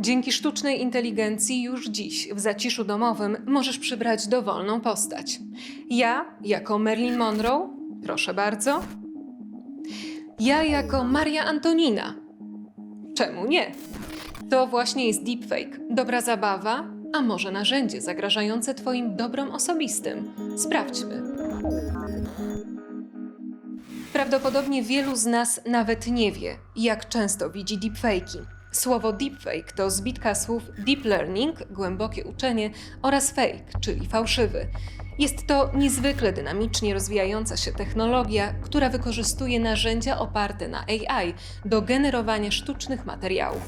Dzięki sztucznej inteligencji już dziś w zaciszu domowym możesz przybrać dowolną postać. Ja jako Marilyn Monroe, proszę bardzo. Ja jako Maria Antonina. Czemu nie? To właśnie jest deepfake. Dobra zabawa, a może narzędzie zagrażające Twoim dobrom osobistym. Sprawdźmy. Prawdopodobnie wielu z nas nawet nie wie, jak często widzi deepfake'i. Słowo deepfake to zbitka słów deep learning, głębokie uczenie, oraz fake, czyli fałszywy. Jest to niezwykle dynamicznie rozwijająca się technologia, która wykorzystuje narzędzia oparte na AI do generowania sztucznych materiałów.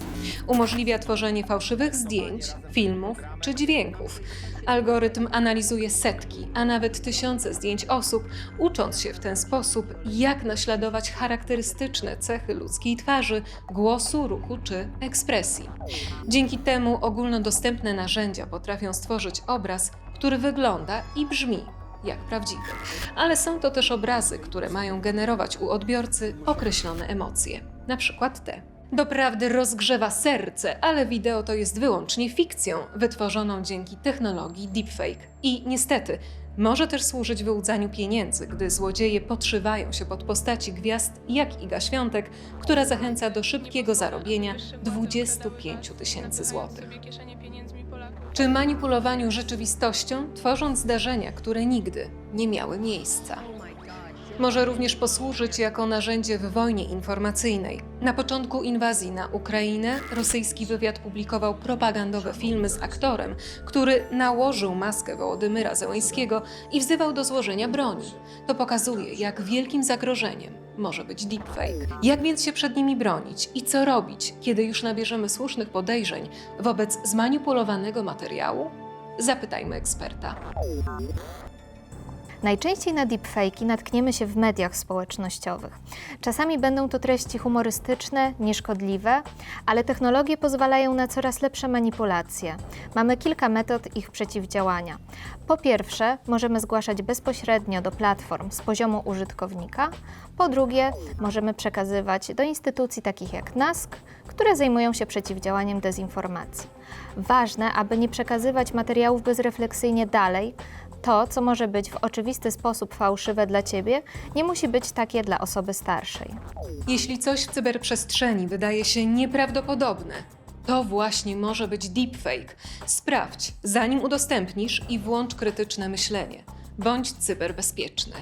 Umożliwia tworzenie fałszywych zdjęć, filmów czy dźwięków. Algorytm analizuje setki, a nawet tysiące zdjęć osób, ucząc się w ten sposób, jak naśladować charakterystyczne cechy ludzkiej twarzy, głosu, ruchu czy ekspresji. Dzięki temu ogólnodostępne narzędzia potrafią stworzyć obraz, który wygląda i brzmi jak prawdziwy. Ale są to też obrazy, które mają generować u odbiorcy określone emocje, na przykład te. Doprawdy rozgrzewa serce, ale wideo to jest wyłącznie fikcją wytworzoną dzięki technologii deepfake. I niestety, może też służyć wyłudzaniu pieniędzy, gdy złodzieje podszywają się pod postaci gwiazd jak Iga Świątek, która zachęca do szybkiego zarobienia 25 tysięcy złotych. Czy manipulowaniu rzeczywistością, tworząc zdarzenia, które nigdy nie miały miejsca? Może również posłużyć jako narzędzie w wojnie informacyjnej. Na początku inwazji na Ukrainę rosyjski wywiad publikował propagandowe filmy z aktorem, który nałożył maskę Wołodymyra Zełańskiego i wzywał do złożenia broni. To pokazuje, jak wielkim zagrożeniem może być deepfake. Jak więc się przed nimi bronić i co robić, kiedy już nabierzemy słusznych podejrzeń wobec zmanipulowanego materiału? Zapytajmy eksperta. Najczęściej na deepfake'i natkniemy się w mediach społecznościowych. Czasami będą to treści humorystyczne, nieszkodliwe, ale technologie pozwalają na coraz lepsze manipulacje. Mamy kilka metod ich przeciwdziałania. Po pierwsze, możemy zgłaszać bezpośrednio do platform z poziomu użytkownika. Po drugie, możemy przekazywać do instytucji takich jak NASK, które zajmują się przeciwdziałaniem dezinformacji. Ważne, aby nie przekazywać materiałów bezrefleksyjnie dalej, to, co może być w oczywisty sposób fałszywe dla ciebie, nie musi być takie dla osoby starszej. Jeśli coś w cyberprzestrzeni wydaje się nieprawdopodobne, to właśnie może być deepfake. Sprawdź, zanim udostępnisz i włącz krytyczne myślenie. Bądź cyberbezpieczny.